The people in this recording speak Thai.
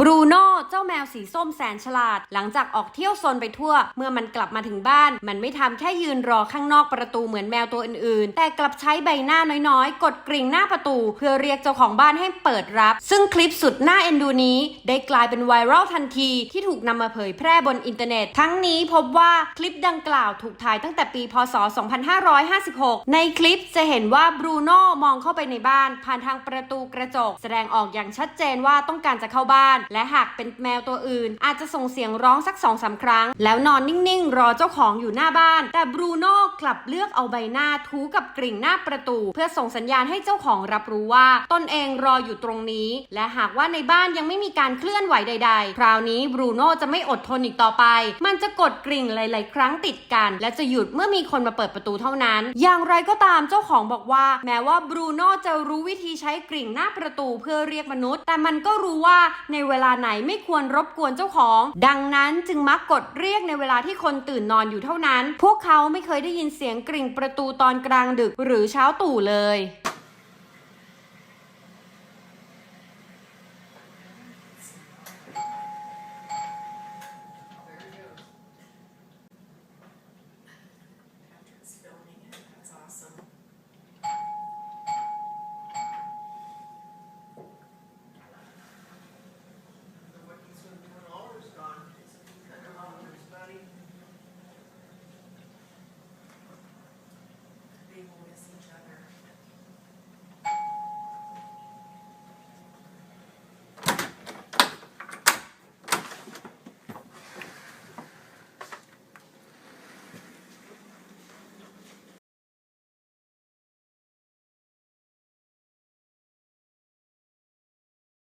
บรูโน่ เจ้าแมวสีส้มแสนฉลาด หลังจากออกเที่ยวซนไปทั่ว เมื่อมันกลับมาถึงบ้าน มันไม่ทำแค่ยืนรอข้างนอกประตูเหมือนแมวตัวอื่นๆ แต่กลับใช้ใบหน้าน้อยๆ กดกริ่งหน้าประตู เพื่อเรียกเจ้าของบ้านให้เปิดรับ ซึ่งคลิปสุดน่าเอ็นดูนี้ ได้กลายเป็นไวรัลทันที ที่ถูกนำมาเผยแพร่บนอินเทอร์เน็ต ทั้งนี้พบว่าคลิปดังกล่าวถูกถ่ายตั้งแต่ปี พศ 2556 ในคลิปจะเห็นว่าบรูโน่มองเข้าไปในบ้าน ผ่านทางประตูกระจก แสดงออกอย่างชัดเจนว่าต้องการจะเข้าบ้าน และหากเป็นแมวตัวอื่น อาจจะส่งเสียงร้องสักสองสาครั้ง แล้วนอนนิ่งๆ รอเจ้าของอยู่หน้าบ้าน แต่บรูโน่กลับเลือกเอาใบหน้าทูกับกริ่งหน้าประตู เพื่อส่งสัญญาณให้เจ้าของรับรู้ว่า ตนเองรออยู่ตรงนี้ และหากว่าในบ้านยังไม่มีการเคลื่อนไหวใด ๆ คราวนี้บรูโน่จะไม่อดทนอีกต่อไป มันจะกดกริ่งหลาย ๆ ครั้งติดกัน และจะหยุดเมื่อมีคนมาเปิดประตูเท่านั้น อย่างไรก็ตามเจ้าของบอกว่า แม้ว่าบรูโน่จะรู้วิธีใช้กริ่งหน้าประตูเพื่อเรียกมนุษย์ แต่มันก็รู้ว่าในเวลาไหนไม่ควรรบกวนเจ้าของ ดังนั้นจึงมักกดเรียกในเวลาที่คนตื่นนอนอยู่เท่านั้น พวกเขาไม่เคยได้ยินเสียงกริ่งประตูตอนกลางดึกหรือเช้าตู่เลย